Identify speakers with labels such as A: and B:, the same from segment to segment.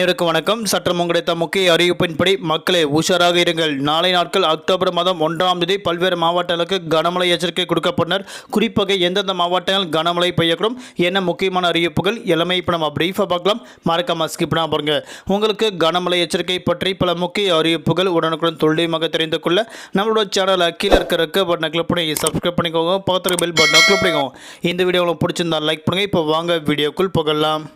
A: அனைவருக்கும் வணக்கம். சற்றம் கிடைத்த முக்கிய அறிவிப்பின்படி மக்களே உஷாராக இருங்கள். நாளை நாட்கள் அக்டோபர் மாதம் ஒன்றாம் தேதி பல்வேறு மாவட்டங்களுக்கு கனமழை எச்சரிக்கை கொடுக்கப்பட்டனர். குறிப்பாக எந்தெந்த மாவட்டங்கள் கனமழை பெய்யக்கூடும் என்ன முக்கியமான அறிவிப்புகள் எல்லாமே இப்போ நம்ம பிரீஃபாக பார்க்கலாம். மறக்காம ஸ்கிப் பாருங்க. உங்களுக்கு கனமழை எச்சரிக்கை பற்றி பல முக்கிய அறிவிப்புகள் உடனுக்குடன் துல்லியமாக தெரிந்து கொள்ள நம்மளோட சேனலை கீழே இருக்கிற ரெக்க பட்டனை கிளிக் பண்ணி சப்ஸ்கிரைப் பண்ணிக்கோங்க. பக்கத்தில் பெல் பட்டனை கிளிக் பண்ணிக்கோங்க. இந்த வீடியோ உங்களுக்கு பிடிச்சிருந்தா லைக் பண்ணுங்கள் இப்போ வாங்க வீடியோக்குள் புகழலாம்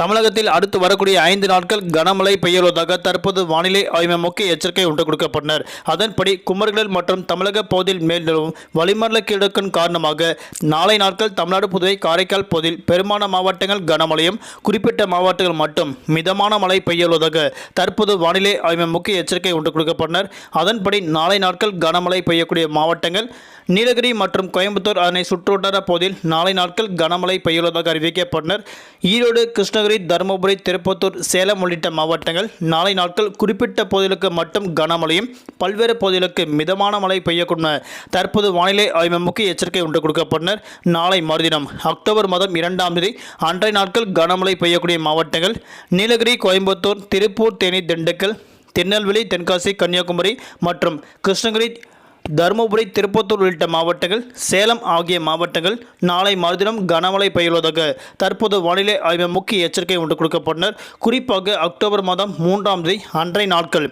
A: தமிழகத்தில் அடுத்து வரக்கூடிய ஐந்து நாட்கள் கனமழை பெய்யுள்ளதாக தற்போது வானிலை ஆய்வு முக்கிய எச்சரிக்கை ஒன்று கொடுக்கப்பட்டனர். அதன்படி குமரிகள் மற்றும் தமிழக பகுதியில் மேல் நிலவும் வளிமண்டல கிழக்கின் காரணமாக நாளை நாட்கள் தமிழ்நாடு புதுவை காரைக்கால் பகுதியில் பெரும்பாலான மாவட்டங்கள் கனமழையும் குறிப்பிட்ட மாவட்டங்கள் மட்டும் மிதமான மழை பெய்யுள்ளதாக தற்போது வானிலை ஆய்வு முக்கிய எச்சரிக்கை ஒன்று கொடுக்கப்பட்டனர். அதன்படி நாளை நாட்கள் கனமழை பெய்யக்கூடிய மாவட்டங்கள் நீலகிரி மற்றும் கோயம்புத்தூர் அதனை சுற்றுவட்டார பகுதியில் நாளை நாட்கள் கனமழை பெய்யுள்ளதாக அறிவிக்கப்பட்டனர். ஈரோடு கிருஷ்ணகிரி தருமபுரி திருப்பத்தூர் சேலம் உள்ளிட்ட மாவட்டங்கள் நாளை நாட்கள் குறிப்பிட்ட பகுதிகளுக்கு மட்டும் கனமழையும் பல்வேறு பகுதிகளுக்கு மிதமான மழை பெய்யக்கூடிய தற்போது வானிலை ஆய்வு முக்கிய எச்சரிக்கை ஒன்று கொடுக்கப்பட்டனர். நாளை மறுதினம் அக்டோபர் மாதம் இரண்டாம் தேதி அன்றைய நாட்கள் கனமழை பெய்யக்கூடிய மாவட்டங்கள் நீலகிரி கோயம்புத்தூர் திருப்பூர் தேனி திண்டுக்கல் திருநெல்வேலி தென்காசி கன்னியாகுமரி மற்றும் கிருஷ்ணகிரி தருமபுரி திருப்பத்தூர் உள்ளிட்ட மாவட்டங்கள் சேலம் ஆகிய மாவட்டங்கள் நாளை மறுதினம் கனமழை பெய்யுவதாக தற்போது வானிலை ஆய்வு முக்கிய எச்சரிக்கை ஒன்று கொடுக்கப்பட்டனர். குறிப்பாக அக்டோபர் மாதம் மூன்றாம் தேதி அன்றைய நாட்கள்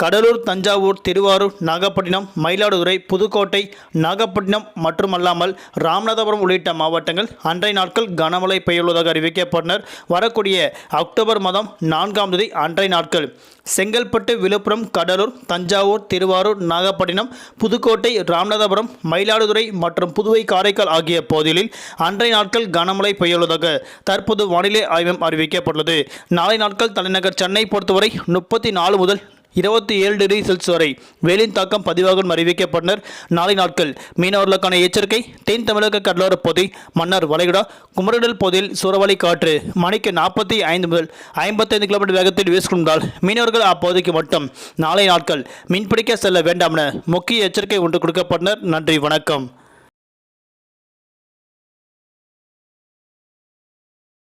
A: கடலூர் தஞ்சாவூர் திருவாரூர் நாகப்பட்டினம் மயிலாடுதுறை புதுக்கோட்டை நாகப்பட்டினம் மட்டுமல்லாமல் ராமநாதபுரம் உள்ளிட்ட மாவட்டங்கள் அன்றைய நாட்கள் கனமழை பெய்யுள்ளதாக அறிவிக்கப்பட்டனர். வரக்கூடிய அக்டோபர் மாதம் நான்காம் தேதி அன்றைய நாட்கள். செங்கல்பட்டு விழுப்புரம் கடலூர் தஞ்சாவூர் திருவாரூர் நாகப்பட்டினம் புதுக்கோட்டை ராமநாதபுரம் மயிலாடுதுறை மற்றும் புதுவை காரைக்கால் ஆகிய பகுதிகளில் அன்றைய நாட்கள் கனமழை பெய்யுள்ளதாக தற்போது வானிலை ஆய்வம் அறிவிக்கப்பட்டுள்ளது. நாளை நாட்கள் தலைநகர் சென்னை பொறுத்தவரை முப்பத்தி நாலு முதல் இருபத்தி ஏழு டிகிரி செல்சியஸ் வரை வெயிலின் தாக்கம் பதிவாகும் அறிவிக்கப்பட்டனர். நாளை நாட்கள் மீனவர்களுக்கான எச்சரிக்கை தென் தமிழக கடலோர பகுதி மன்னார் வளைகுடா குமரடல் பகுதியில் சூறாவளி காற்று மணிக்கு நாற்பத்தி ஐந்து முதல் ஐம்பத்தைந்து கிலோமீட்டர் வேகத்தில் வீசிக்கொண்டால் மீனவர்கள் அப்பகுதிக்கு மட்டும் நாளை நாட்கள் மீன்பிடிக்க செல்ல வேண்டாம் என முக்கிய எச்சரிக்கை ஒன்று கொடுக்கப்பட்டனர். நன்றி வணக்கம்.